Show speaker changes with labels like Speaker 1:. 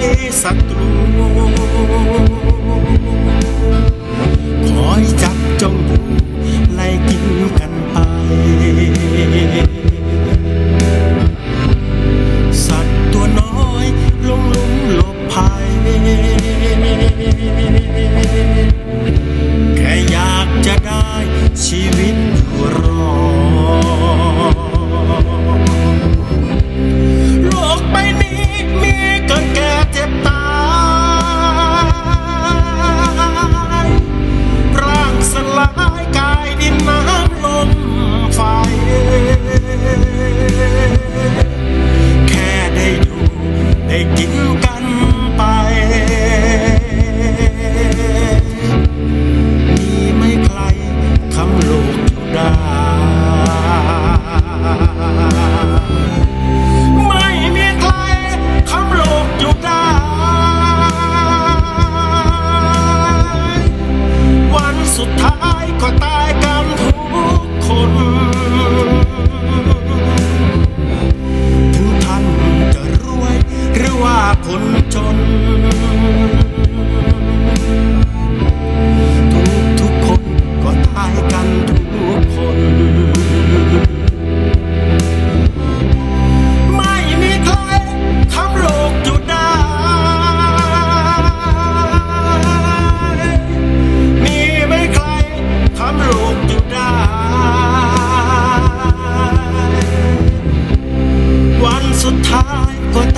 Speaker 1: เอศัตรู คอยจับจ้องดูไล่กินกันไป สุดท้ายก็